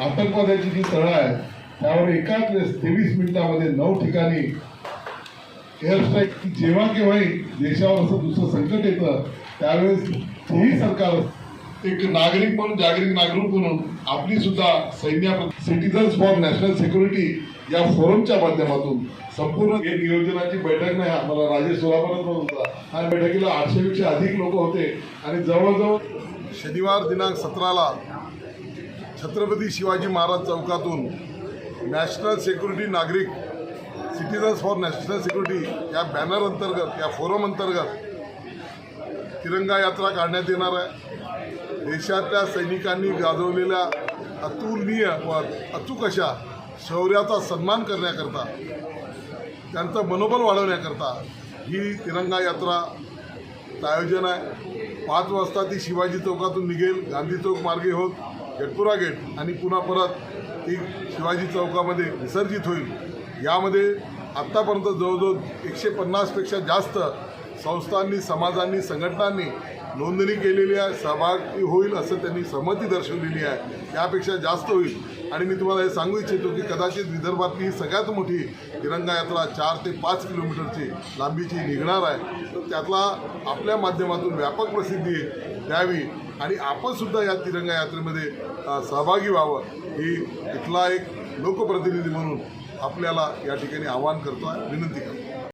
आतंकवाद्याची जी तळ आहे त्यावर एकाच वेळेस तेवीस मिनिटामध्ये नऊ ठिकाणी एअरस्ट्राईक जेव्हा केव्हाही देशावर असं दुसरं संकट येतं त्यावेळेस तेही सरकार एक नागरिक म्हणून जागतिक नागरिक म्हणून आपली सुद्धा सैन्या सिटीजन्स फॉर नॅशनल सिक्युरिटी या फोरमच्या माध्यमातून संपूर्ण हे नियोजनाची बैठक नाही आम्हाला राजेश सोलापूरच होता आणि बैठकीला आठशेपेक्षा अधिक लोक होते आणि जवळजवळ शनिवार दिनांक सतराला छत्रपती शिवाजी महाराज चौकातून नॅशनल सिक्युरिटी नागरिक सिटीजन्स फॉर नॅशनल सिक्युरिटी या बॅनर अंतर्गत या फोरम अंतर्गत तिरंगा यात्रा काढण्यात येणार आहे. देशातल्या सैनिकांनी गाजवलेल्या अतुलनीय व अचूक अशा शौर्याचा सन्मान करण्याकरता त्यांचं मनोबल वाढवण्याकरता ही तिरंगा यात्राचं आयोजन आहे. पाच वाजता ती शिवाजी चौकातून निघेल. गांधी चौक मार्गे होत. गेटपुरा गेट आणि पुन्हा परत ती शिवाजी चौकामध्ये विसर्जित होईल. यामध्ये आत्तापर्यंत जवळजवळ एकशे पन्नासपेक्षा जास्त संस्थांनी समाजांनी संघटनांनी नोंदणी केलेली आहे. सहभागी होईल असं त्यांनी सहमती दर्शवलेली आहे. यापेक्षा जास्त होईल. आणि मी तुम्हाला हे सांगू इच्छितो की कदाचित विदर्भातली ही सगळ्यात मोठी तिरंगा यात्रा चार ते पाच किलोमीटरची लांबीची निघणार आहे. तर त्यातला आपल्या माध्यमातून व्यापक प्रसिद्धी द्यावी आणि आपणसुद्धा या तिरंगा यात्रेमध्ये सहभागी व्हावं ही इथला एक लोकप्रतिनिधी म्हणून आपल्याला या ठिकाणी आवाहन करतो आहे विनंती करतो.